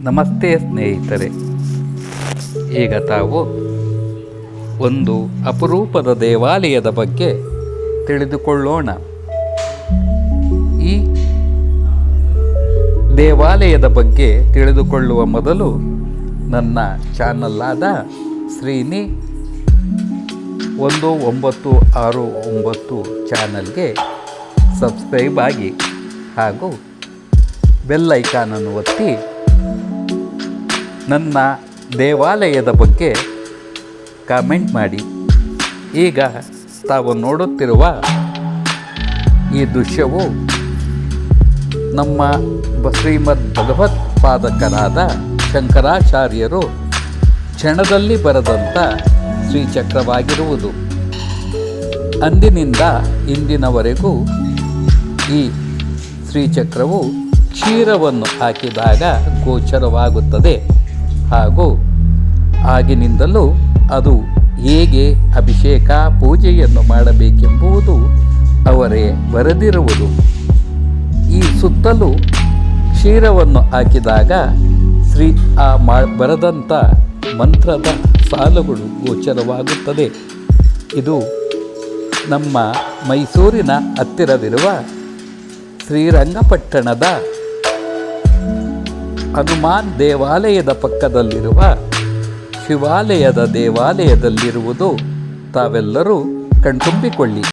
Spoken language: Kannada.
ನಮಸ್ತೆ ಸ್ನೇಹಿತರೆ. ಈಗ ತಾವು ಒಂದು ಅಪರೂಪದ ದೇವಾಲಯದ ಬಗ್ಗೆ ತಿಳಿದುಕೊಳ್ಳೋಣ. ಈ ದೇವಾಲಯದ ಬಗ್ಗೆ ತಿಳಿದುಕೊಳ್ಳುವ ಮೊದಲು ನನ್ನ ಚಾನಲ್ಲಾದ ಶ್ರೀನಿ ಒಂದು ಒಂಬತ್ತು ಆರು ಒಂಬತ್ತು ಚಾನಲ್ಗೆ ಸಬ್ಸ್ಕ್ರೈಬ್ ಆಗಿ ಹಾಗೂ ಬೆಲ್ ಐಕಾನನ್ನು ಒತ್ತಿ ನನ್ನ ದೇವಾಲಯದ ಬಗ್ಗೆ ಕಾಮೆಂಟ್ ಮಾಡಿ. ಈಗ ತಾವು ನೋಡುತ್ತಿರುವ ಈ ದೃಶ್ಯವು ನಮ್ಮ ಶ್ರೀಮದ್ ಭಗವತ್ಪಾದಕರಾದ ಶಂಕರಾಚಾರ್ಯರು ಕ್ಷಣದಲ್ಲಿ ಬರೆದಂಥ ಶ್ರೀಚಕ್ರವಾಗಿರುವುದು. ಅಂದಿನಿಂದ ಇಂದಿನವರೆಗೂ ಈ ಶ್ರೀಚಕ್ರವು ಕ್ಷೀರವನ್ನು ಹಾಕಿದಾಗ ಗೋಚರವಾಗುತ್ತದೆ. ಹಾಗೂ ಆಗಿನಿಂದಲೂ ಅದು ಹೇಗೆ ಅಭಿಷೇಕ ಪೂಜೆಯನ್ನು ಮಾಡಬೇಕೆಂಬುದು ಅವರೇ ಬರೆದಿರುವುದು. ಈ ಸುತ್ತಲೂ ಕ್ಷೀರವನ್ನು ಹಾಕಿದಾಗ ಶ್ರೀ ಆ ಮಾ ಬರೆದಂಥ ಮಂತ್ರದ ಸಾಲುಗಳು ಗೋಚರವಾಗುತ್ತದೆ. ಇದು ನಮ್ಮ ಮೈಸೂರಿನ ಹತ್ತಿರವಿರುವ ಶ್ರೀರಂಗಪಟ್ಟಣದ ಹನುಮಾನ್ ದೇವಾಲಯದ ಪಕ್ಕದಲ್ಲಿರುವ ಶಿವಾಲಯದ ದೇವಾಲಯದಲ್ಲಿರುವುದು ತಾವೆಲ್ಲರೂ ಕಣ್ತುಂಬಿಕೊಳ್ಳಿ.